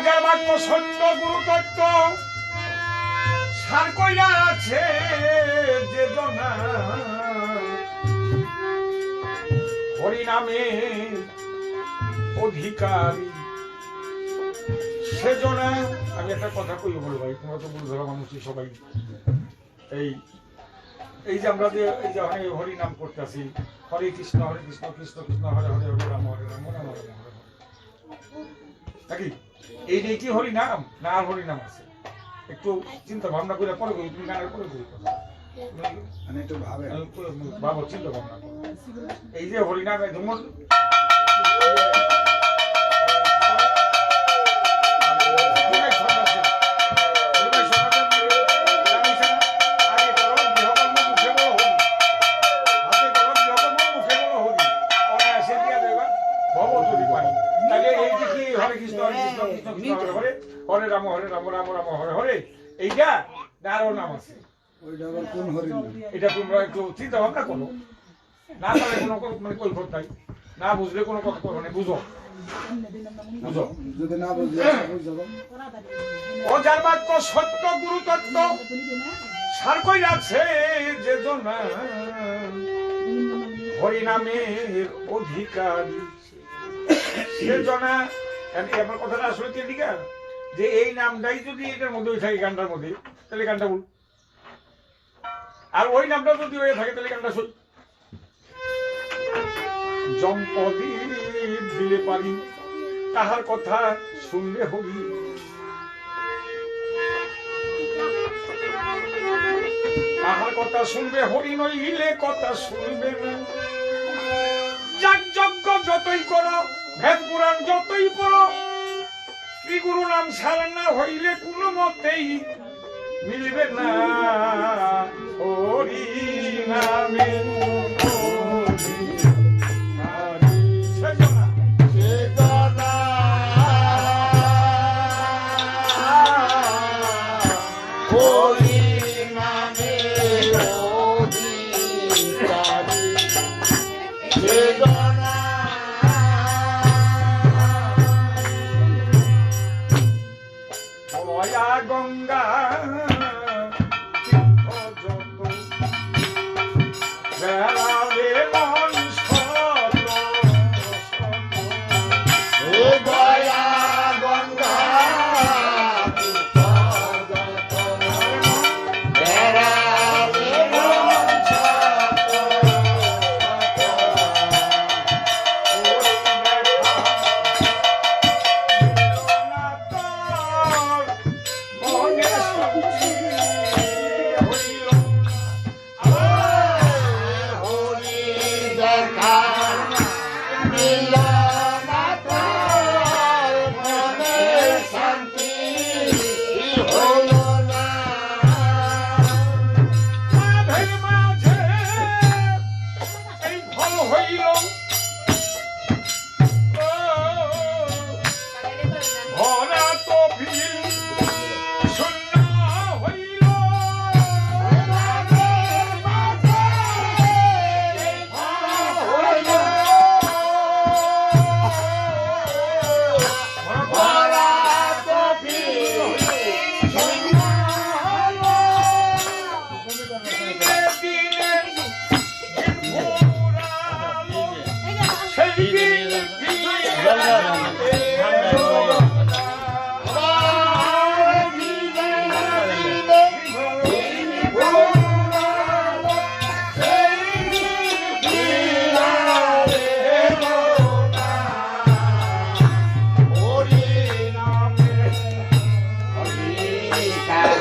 Ozer বাক্য সত্য গুরু তত্ত্ব সার কইরা আছে যে হরিনামে অধিকারী। সেজনা আমি একটা কথা কই বল ভাই, তোমরা তো বুঝ ধরা মানুষই সবাই। এই এই যে আমরা যে, এই যে হরি হরি নাম করতেছি, হরে কৃষ্ণ হরে কৃষ্ণ কৃষ্ণ কৃষ্ণ, হরে হরে হরে রাম হরে রাম রাম হরে হরে নাকি? এই নিয়ে কি হরি নাম না আর হরি নাম আছে? একটু চিন্তা ভাবনা করে পরে করি তুমি গানের পরে করি মানে একটু ভাবে ভাবো চিন্তা ভাবনা করো। এই যে হরি রাম হরে রাম রাম রাম হরে হরে। এইটা আরও নাম আছে? এটা তোমরা একটু চিন্তা ভাবনা করো। না কোনো মানে কৈফত নাই না বুঝলে কোনো কথা করো না বুঝো। বুঝো। যদি না বুঝি বুঝ যাব। বাক্য সত্য গুরু তত্ত্ব। সার কই আছে যে অধিকারী। কথাটা আসলে যে এই নামটাই যদি এটার মধ্যে থাকে গানটার মধ্যে, তাহলে গানটা আর ওই নামটা যদি হয়ে থাকে, তাহলে গানটা জম্পদি দিলে পারি, তাহার কথা শুনলে হরি। তাহার কথা শুনবে হরি, নইলে কথা শুনবে না। যতই পড়ো শ্রী গুরু নাম ছাড়া না হইলে কোনো মতেই মিলবে না হরি নামে হরি নামে। Sarah.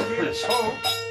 でしょ